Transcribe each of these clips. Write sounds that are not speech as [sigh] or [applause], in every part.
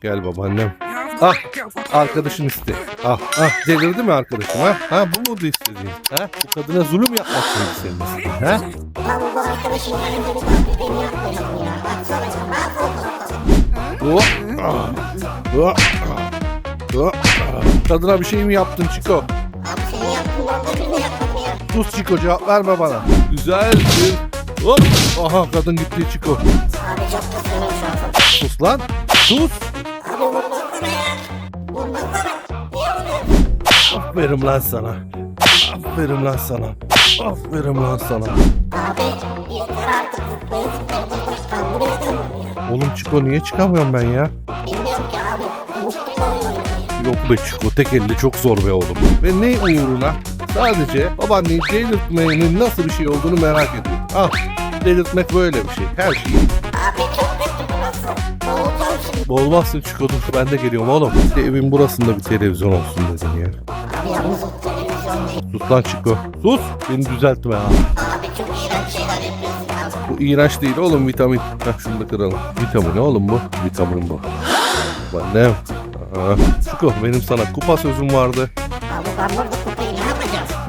Gel babaannem. Ah arkadaşın iste. Ah ah delirdi mi arkadaşım ha? Ha bu muydu istediğin? Ha bu kadına zulüm yapmak senin istediğin ha? Kadına bir şey mi yaptın Çiko? Sus Çiko cevap verme bana. Güzel. Hop. Aha kadın gitti Çiko. Sus lan. Sus. Aferin lan sana. Aferin lan sana. Aferin lan sana. Abi yeter artık. Oğlum Çiko niye çıkamıyorum ben ya? Yok be Çiko tek elle çok zor be oğlum. Ve ne uğruna? Sadece babaanneyi delirtmenin nasıl bir şey olduğunu merak ediyorum. Ah delirtmek böyle bir şey. Her şey. Abi çok kötü burası. Boğulacağım şimdi. Ben de geliyorum oğlum. İşte evin burasında bir televizyon olsun dedim ya. Abi yalnız. Sus lan Çiko. Sus. Beni düzeltme ha. Bu iğrenç değil oğlum vitamin. Heh şunu da kıralım. Vitamin oğlum bu. Vitamin bu. Annem. Aa, Çiko benim sana kupa sözüm vardı.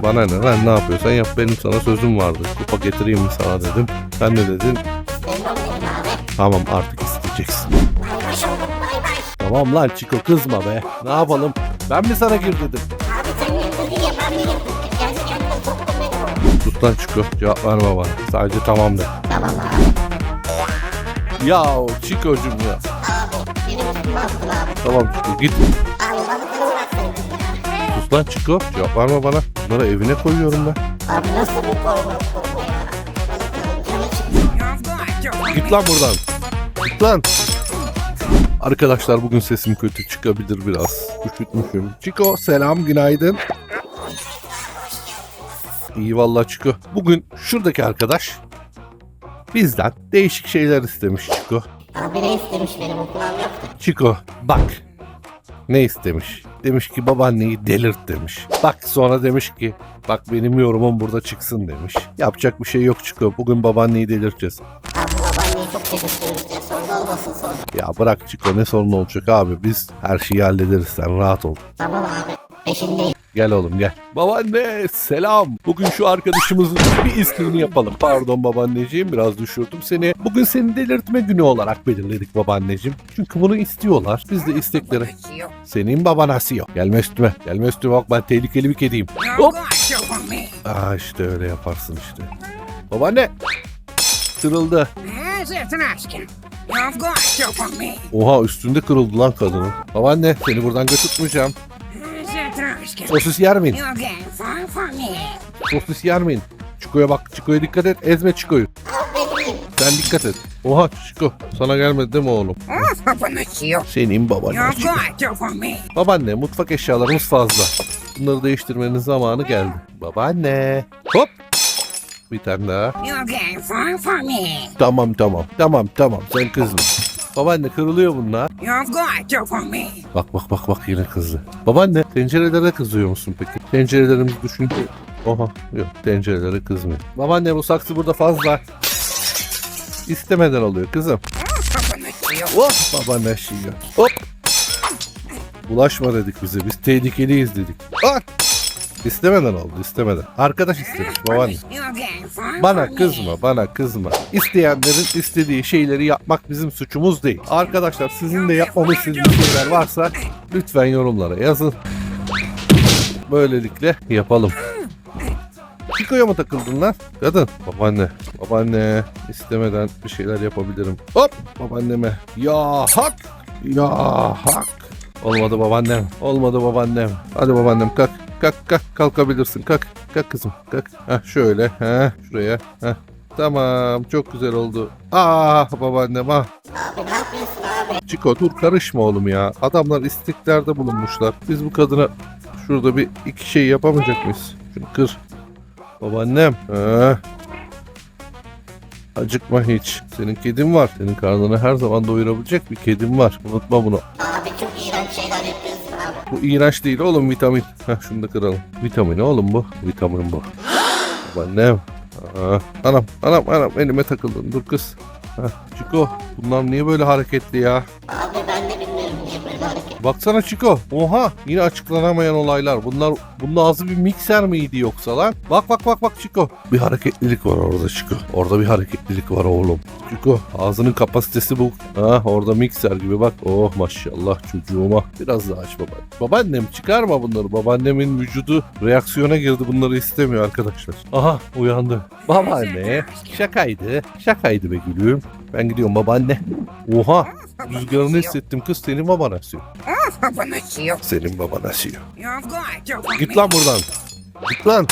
Bana ne lan ne yapıyorsan yap benim sana sözüm vardı. Kupa getireyim mi sana dedim. Sen ne dedin? Tamam artık isteyeceksin. Bay bay. Tamam lan Çiko kızma be. Ne yapalım? Ben mi sana gir dedim? Sus lan Çiko cevap verme bana. Sadece tamam de. Tamam abi. Ya Çiko'cum ya. Tamam Çiko git. Abi balıkları Çiko cevap verme bana. Bunları evine koyuyorum ben. Abi nasıl bir. Git lan buradan. Git lan. Arkadaşlar bugün sesim kötü çıkabilir biraz. Üşütmüşüm. Çiko selam günaydın. İyi vallahi Çiko. Bugün şuradaki arkadaş bizden değişik şeyler istemiş Çiko. Abi ne istemiş benim okulum yoktu. Çiko bak ne istemiş? Demiş ki babaanneyi delirt demiş. Bak sonra demiş ki bak benim yorumum burada çıksın demiş. Yapacak bir şey yok Çiko. Bugün babaanneyi delirteceğiz. Abi babaanneyi çok ya sorun olmasın sonra. Ya bırak Çiko ne sorun olacak abi biz her şeyi hallederiz sen rahat ol. Tamam abi peşindeyim. Gel oğlum gel. Babaanne selam. Bugün şu arkadaşımızın bir ismini yapalım. Pardon babaanneciğim biraz düşürdüm seni. Bugün seni delirtme günü olarak belirledik babaanneciğim. Çünkü bunu istiyorlar. Biz de istekleri. Senin baban Asiyo. Gelme üstüme. Gelme üstüme bak ben tehlikeli bir kediyim. Hop. Aa işte öyle yaparsın işte. Babaanne. Kırıldı. Oha üstünde kırıldı lan kadının. Babaanne seni buradan götürtmeyeceğim. Sosis yer miyin? You're getting far from me. Sosis yer miyin? Çiko'ya bak. Çiko'ya dikkat et. Ezme Çiko'yu. Sen dikkat et. Oha Çiko. Sana gelmedi değil mi oğlum? Senin baban. Babaanne mutfak eşyalarımız fazla. Bunları değiştirmenin zamanı geldi. Babaanne. Hop. Bir tane daha. Tamam tamam. Tamam tamam. Sen kızma. Babaanne kırılıyor bunlar. You've got to for me. Bak bak bak bak yine kızdı. Babaanne tencerelere kızıyor musun peki? Tencerelerimizi düşünce... Oha yok tencerelere kızmıyor. Babaanne bu saksı burada fazla. İstemeden oluyor kızım. Oh, babaanne şiyor. Hop. Bulaşma dedik bize. Biz tehlikeliyiz dedik. Ah. İstemeden oldu istemeden. Arkadaş istemiş babaanne. Bana kızma, bana kızma. İsteyenlerin istediği şeyleri yapmak bizim suçumuz değil. Arkadaşlar sizin de yapmamı istediğiniz şeyler varsa lütfen yorumlara yazın. Böylelikle yapalım. Çiko'ya mı takıldın lan? Kadın. Babaanne. Babaanne. istemeden bir şeyler yapabilirim. Hop. Babaanneme. Ya hak. Ya hak. Olmadı babaannem. Olmadı babaannem. Hadi babaannem kalk. Kalk kalk kalkabilirsin. Kalk. Kalk kızım. Kalk. Heh şöyle. Heh şuraya. Heh. Tamam çok güzel oldu. Ah babaannem ah. Çiko dur karışma oğlum ya. Adamlar isteklerde bulunmuşlar. Biz bu kadına şurada bir iki şey yapamayacak mıyız? Şunu kır. Babaannem. Ha. Acıkma hiç. Senin kedin var. Senin karnını her zaman doyurabilecek bir kedin var. Unutma bunu. İğrenç şeyler yapıyorsun abi. Bu iğrenç değil oğlum vitamin. Heh şunu da kıralım. Vitamin oğlum bu. Vitamin bu. [gasps] Babaannem. Aa, anam anam anam elime takıldın. Dur kız. Heh, Çiko bunlar niye böyle hareketli ya? Abi ben de bilmiyorum niye böyle hareket? Baksana Chico. Oha yine açıklanamayan olaylar. Bunlar bunun ağzı bir mikser miydi yoksa lan? Bak bak bak bak Chico. Bir hareketlilik var orada Chico. Orada bir hareketlilik var oğlum. Chico ağzının kapasitesi bu. Ha orada mikser gibi bak. Oh maşallah çocuğuma. Biraz daha aç baba. Babaannem çıkarma bunları. Babaannemin vücudu reaksiyona girdi. Bunları istemiyor arkadaşlar. Aha uyandı. Babaanne. Şakaydı. Şakaydı be gülüm. Ben gidiyorum babaanne. Oha rüzgarını hissettim kız senin baban asıyor. Senin baban asıyor. Git lan buradan. Git lan.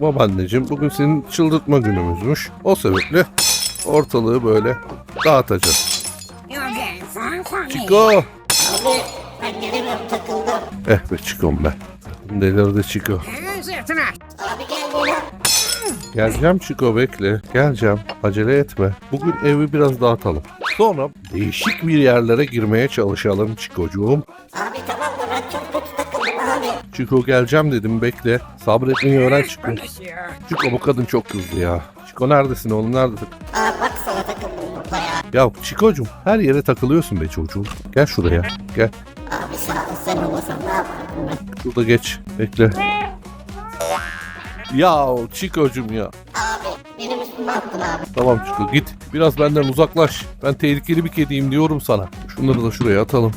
Babaanneciğim bugün senin çıldırtma günümüzmüş. O sebeple ortalığı böyle dağıtacağız. Chico. Abi ben takıldım. Eh be Chico'm be. Delirdi Chico. Abi gel gel. Geleceğim Chico bekle. Geleceğim. Acele etme. Bugün evi biraz dağıtalım. Sonra değişik bir yerlere girmeye çalışalım Chico'cuğum. Abi tamam da ben çok kötü takıldım abi. Chico geleceğim dedim bekle. Sabretmeyi öğren yok. Chico bu kadın çok kızdı ya. Chico neredesin oğlum neredesin? Abi bak sana takıldım burada ya. Ya Chico'cum her yere takılıyorsun be çocuğum. Gel şuraya. Gel. Abi sağ ol sen olmasan ne yapardım ben? Şurada geç. Bekle. Ya Chico'cum ya. Abi benim üstüme attın abi. Tamam Chico git. Biraz benden uzaklaş. Ben tehlikeli bir kediyim diyorum sana. Şunları da şuraya atalım.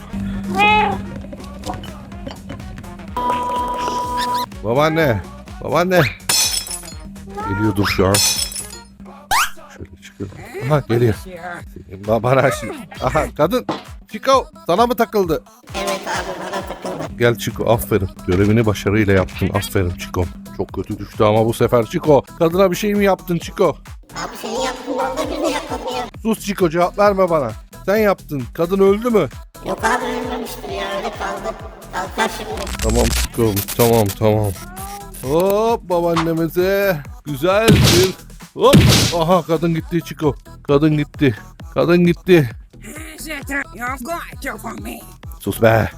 Babaanne. Babaanne. Geliyordur şu an. Şöyle çıkıyor. Aha geliyor. Senin babana şimdi. Aha kadın. Chico sana mı takıldı? Evet abi bana takıldı. Gel Chico aferin. Görevini başarıyla yaptın. Aferin Chico. Çok kötü düştü ama bu sefer Chico. Kadına bir şey mi yaptın Chico? Abi senin yaptığın onda bir de yapmadım ya. Sus Chico cevap verme bana. Sen yaptın. Kadın öldü mü? Yok abi ölmemiştir ya öyle kaldı. Kalkar şimdi. Tamam Chico. Tamam tamam. Hop babaannemize güzel bir hop. Aha kadın gitti Chico. Kadın gitti. Kadın gitti. Tonight? You've got to for me. Sus be.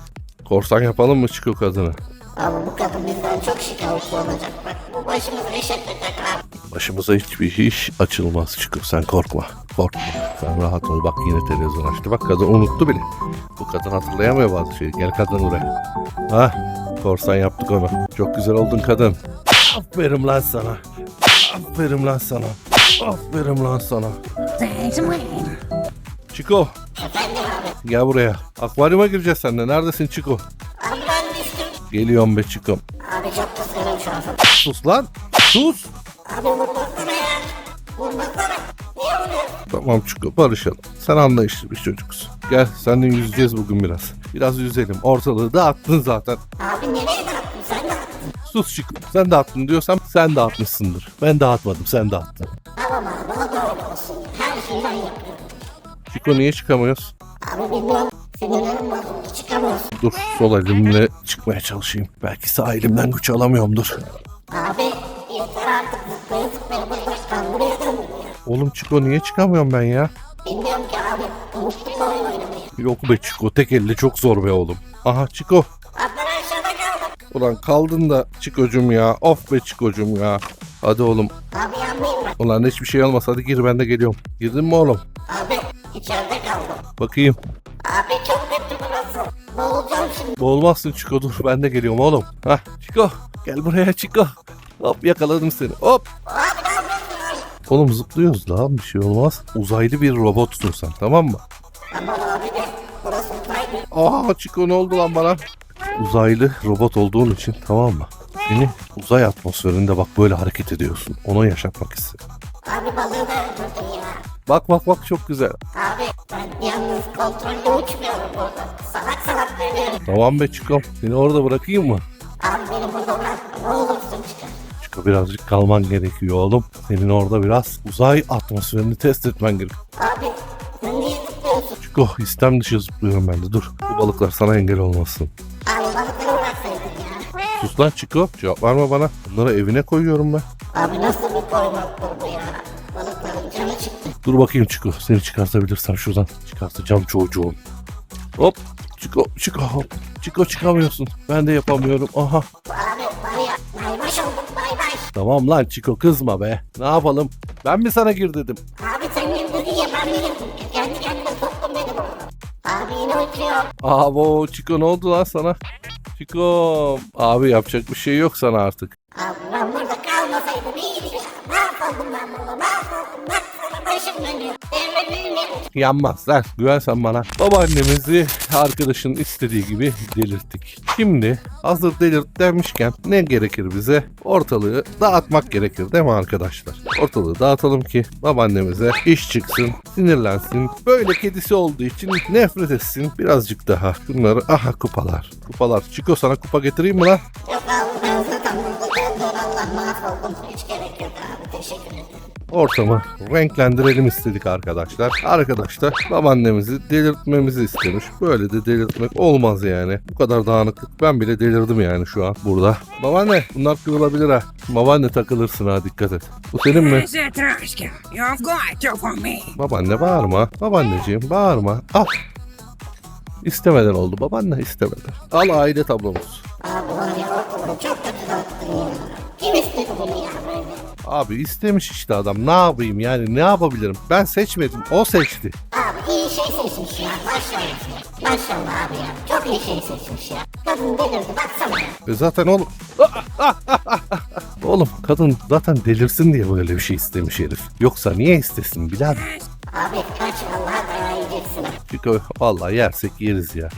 Korsan yapalım mı Chico kadını? Abi bu kadın bizden çok şikayetçi olacak. Bak bu başımıza iş edecek abi. Başımıza hiçbir iş açılmaz Chico. Sen korkma. Korkma. Sen rahat ol. Bak yine televizyon açtı. Bak kadın unuttu bile. Bu kadın hatırlayamıyor bazı şeyi. Gel kadın buraya. Ha? Korsan yaptık onu. Çok güzel oldun kadın. Aferin lan sana. Aferin lan sana. Aferin lan sana. Chico Efendim abi. gel buraya. Akvaryuma gireceğiz seninle. Neredesin Chico? Abi ben düştüm. Geliyorum be Chico. Abi çok kızgınım şu an. Sus lan. Sus. Abi vurmasana ya. Niye vuruyorsun? Tamam Chico barışalım. Sen anlayışlı bir çocuksun. Gel seninle yüzeceğiz bugün biraz. Biraz yüzelim. Ortalığı dağıttın zaten. Abi nereye dağıttın sen dağıttın. Sus Chico. Sen dağıttın diyorsam sen dağıtmışsındır. Ben dağıtmadım sen dağıttın. Tamam abi o da öyle olsun. Her şeyi ben yapıyorum. Chico niye çıkamıyoruz? Abi bilmiyorum. Sinirlerim bozuldu çıkamıyorsun. Dur sol elimle çıkmaya çalışayım. Belki sağ elimden güç alamıyorumdur. Abi yeter artık zıplaya zıplaya döndüm ya. Oğlum Chico niye çıkamıyorum ben ya? Bilmiyorum ki abi. Unuttum oyun oynamayı. Yok be Chico tek elle çok zor be oğlum. Aha Chico. Abi ben aşağıda kaldım. Ulan kaldın da Chico'cum ya. Of be Chico'cum ya. Hadi oğlum. Abi yanmayayım ben. Ulan hiçbir şey olmaz. Hadi gir ben de geliyorum. Girdin mi oğlum? Abi içeride kaldım. Bakayım. Abi çok kötü burası. Boğulacağım şimdi. Boğulmazsın Chico dur. Ben de geliyorum oğlum. Hah Chico. Gel buraya Chico. Hop yakaladım seni. Hop. Abi ne yapıyorsun? Oğlum zıplıyoruz lan bir şey olmaz. Uzaylı bir robotsun sen tamam mı? Tamam abi de burası uzaylı. Aa Chico ne oldu lan bana? Uzaylı robot olduğun için tamam mı? Beni uzay atmosferinde bak böyle hareket ediyorsun. Onu yaşatmak istedim. Abi balığı da öldürdün ya. Bak bak bak çok güzel. Abi ben yalnız kontrolde uçmuyorum burada. Salak salak dönüyorum. Tamam be Chico. Seni orada bırakayım mı? Abi beni burada bırakma ne olursun çıkar. Chico birazcık kalman gerekiyor oğlum. Senin orada biraz uzay atmosferini test etmen gerek. Abi sen niye zıplıyorsun? Chico istem dışı zıplıyorum ben de dur. Bu balıklar sana engel olmasın. Abi balıkları bıraksaydın ya. Sus lan Chico cevap verme bana. Bunları evine koyuyorum ben. Abi nasıl bir koymaktır bu ya? Balıkların canı çıktı. Dur bakayım Chico seni çıkartabilirsem şuradan. Çıkartacağım çocuğum. Hop Chico Chico hop. Chico çıkamıyorsun. Ben de yapamıyorum. Aha. Abi var ya baybaş oldum baybaş. Tamam lan Chico kızma be. Ne yapalım? Ben mi sana gir dedim? Abi sen girdin ya ben? Kendi kendine soktun beni burada. Abi yine uykuyor. Abo Chico ne oldu lan sana? Chico abi yapacak bir şey yok sana artık. Abi ben burada kalmasaydım iyiydi ya. Mahvoldum ben burada mahvoldum. Bak sana başım dönüyor. Devremin ne? Yanmaz lan güven sen bana. Babaannemizi arkadaşın istediği gibi delirttik. Şimdi hazır delirt demişken ne gerekir bize? Ortalığı dağıtmak gerekir değil mi arkadaşlar? Ortalığı dağıtalım ki babaannemize iş çıksın, sinirlensin. Böyle kedisi olduğu için nefret etsin birazcık daha. Şunları aha kupalar. Kupalar. Chico sana kupa getireyim mi lan? Yok abi ben zaten burada döndüm. Allah mahvoldum. Hiç gerek yok abi. Teşekkür ederim. ortamı renklendirelim istedik arkadaşlar. Arkadaşlar babaannemizi delirtmemizi istemiş. Böyle de delirtmek olmaz yani. Bu kadar dağınıklık ben bile delirdim yani şu an burada. Babaanne bunlar kırılabilir ha. Babaanne takılırsın ha dikkat et. Bu senin mi? Babaanne bağırma. Babaanneciğim bağırma. Al. İstemeden oldu babaanne istemeden. Al aile tablomuz. Abi var ya ortalığı çok kötü. Kim istedi bunu ya böyle? Abi istemiş işte adam. Ne yapayım yani ne yapabilirim? Ben seçmedim. O seçti. Abi iyi şey seçmiş ya. Maşallah. Maşallah abi ya. Çok iyi şey seçmiş ya. Kadın delirdi baksana. E zaten oğlum... [laughs] oğlum kadın zaten delirsin diye böyle bir şey istemiş herif. Yoksa niye istesin birader? Abi kaç vallahi dayağı yiyeceksin. Chico vallahi yersek yeriz ya.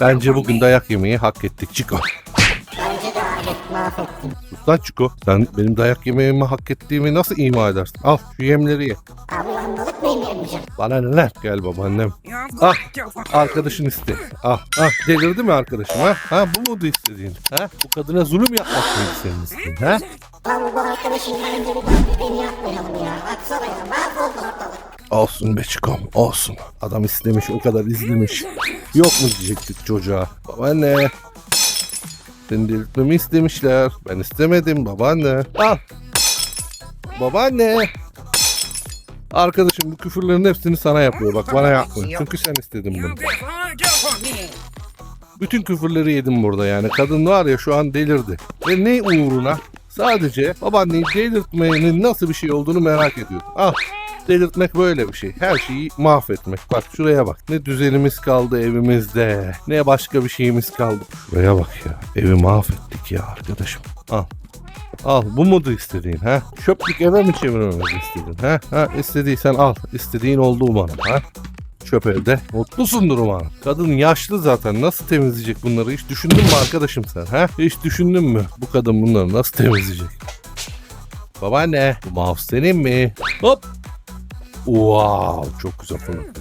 Bence bugün dayak yemeyi hak ettik Chico. Bence de abi mahvettin. Lan Chico. Sen benim dayak yemeğimi hak ettiğimi nasıl ima edersin? Al şu yemleri ye. Abi ben balık mı yemeyeceğim? Bana neler? Gel babaannem. Ah arkadaşın iste. Ah ah delirdi mi arkadaşım ha? Ha bu muydu istediğin? Ha bu kadına zulüm yapmak mıydı senin istediğin ha? Abi bu arkadaşın bir taklidini yapmayalım ya. Baksana ya mahvoldu ortalık. Olsun be Chico'm olsun. Adam istemiş o kadar izlemiş. Yok mu diyecektik çocuğa? Babaanne. Seni delirtmemi istemişler. Ben istemedim babaanne. Al. Babaanne. Arkadaşım bu küfürlerin hepsini sana yapıyor. Bak bana yapmıyor. Çünkü sen istedin bunu. Bütün küfürleri yedim burada yani. Kadın var ya şu an delirdi. Ve ne uğruna? Sadece babaanneyi delirtmenin nasıl bir şey olduğunu merak ediyordum. Al. Delirtmek böyle bir şey. Her şeyi mahvetmek. Bak şuraya bak. Ne düzenimiz kaldı evimizde. Ne başka bir şeyimiz kaldı. Şuraya bak ya. Evi mahvettik ya arkadaşım. Al. Al bu mudur istediğin ha? Çöplük eve mi çevirmemizi istedin ha? Ha istediysen al. İstediğin oldu umarım ha? Çöp evde. Mutlusundur umarım. Kadın yaşlı zaten. Nasıl temizleyecek bunları? Hiç düşündün mü arkadaşım sen? Ha? Hiç düşündün mü? Bu kadın bunları nasıl temizleyecek? Babaanne. Bu mouse senin mi? Hop. Wow. Çok güzel fırlattı.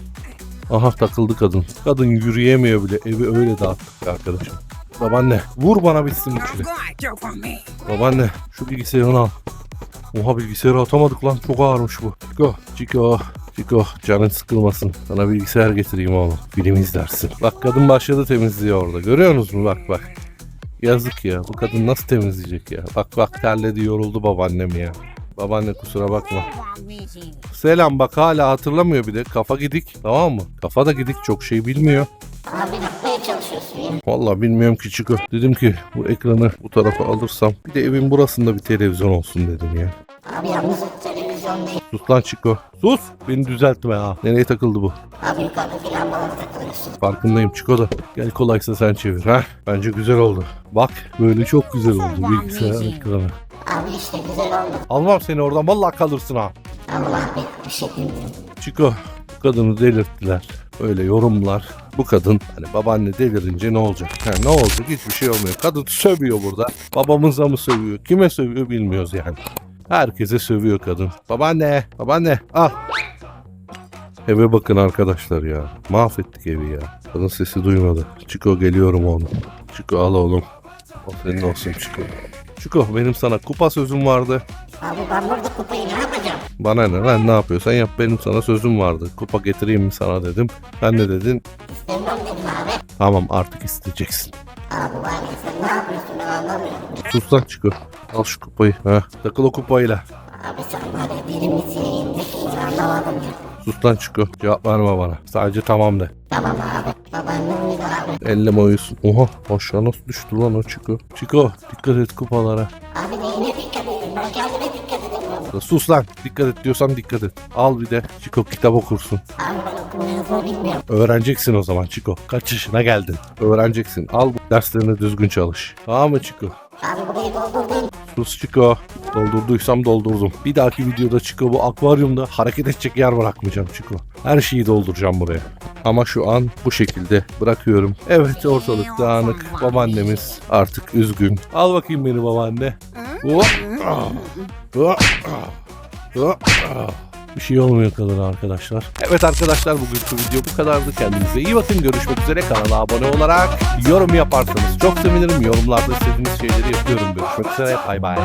Aha takıldı kadın. Kadın yürüyemiyor bile. Evi öyle dağıttık arkadaşım. Babaanne. Vur bana bitsin bu çile. Babaanne şu bilgisayarını al. Oha bilgisayarı atamadık lan çok ağırmış bu. Chico, Chico, Chico canın sıkılmasın. Sana bilgisayar getireyim oğlum. Film izlersin. Bak kadın başladı temizliğe orada. Görüyorsunuz mu bak bak. Yazık ya bu kadın nasıl temizleyecek ya. Bak bak terledi yoruldu babaannem ya. Babaanne kusura bakma. Selam bak hala hatırlamıyor bir de. Kafa gidik tamam mı? Kafa da gidik çok şey bilmiyor. Abi ne çalışıyorsun ya? Vallahi bilmiyorum ki Chico. Dedim ki bu ekranı bu tarafa alırsam bir de evin burasında bir televizyon olsun dedim ya. Abi yalnız o televizyon değil. Sus lan Chico. Sus. Beni düzeltme ha. Nereye takıldı bu? Abi yukarıdaki lambalara takılıyorsun. Farkındayım Chico da. Gel kolaysa sen çevir ha. Bence güzel oldu. Bak böyle çok güzel oldu bilgisayar ekranı. Abi işte güzel oldu. Almam seni oradan vallahi kalırsın ha. Allah abi bir şey bilmiyorum. Chico bu kadını delirttiler. Öyle yorumlar. Bu kadın hani babaanne delirince ne olacak? Ha, ne olacak? Hiçbir şey olmuyor. Kadın sövüyor burada. Babamıza mı sövüyor? Kime sövüyor bilmiyoruz yani. Herkese sövüyor kadın. Babaanne, babaanne al. Eve bakın arkadaşlar ya. Mahvettik evi ya. Kadın sesi duymadı. Chico geliyorum oğlum. Chico al oğlum. O senin olsun Chico. Chico benim sana kupa sözüm vardı. Abi ben burada kupayı ne yapacağım? Bana ne lan ne yapıyorsan yap benim sana sözüm vardı. Kupa getireyim mi sana dedim. Sen de dedin İstemiyorum dedim abi. tamam artık isteyeceksin. Abi var ya sen ne yapıyorsun ben anlamıyorum. Sus lan Chico. Al şu kupayı. Ha, takıl o kupayla. Abi sen var ya misin yiyindesin ya anlamadım ya. Sus lan Chico. Cevap verme bana. Sadece tamam de. Tamam abi. Uyudu abi. Elleme uyusun. Oha aşağı nasıl düştü lan o Chico. Chico dikkat et kupalara. Abi neyine dikkat edin ben kendime dikkat edemiyorum Sus lan. Dikkat et diyorsam dikkat et. Al bir de Çiko kitap okursun. Abi ben yazmayı bilmiyorum. Öğreneceksin o zaman Çiko. Kaç yaşına geldin? Öğreneceksin. Al bu derslerine düzgün çalış. Tamam mı Çiko? Sus Çiko. Doldurduysam doldurdum. Bir dahaki videoda Çiko bu akvaryumda hareket edecek yer bırakmayacağım Çiko. Her şeyi dolduracağım buraya. Ama şu an bu şekilde bırakıyorum. Evet ortalık dağınık. Babaannemiz artık üzgün. Al bakayım beni babaanne. Hop. Hop. Hop. Bir şey olmuyor kadın arkadaşlar. Evet arkadaşlar bugünkü video bu kadardı. Kendinize iyi bakın. Görüşmek üzere. Kanala abone olarak yorum yaparsanız çok sevinirim. Yorumlarda istediğiniz şeyleri yapıyorum. Görüşmek üzere. Bay bay.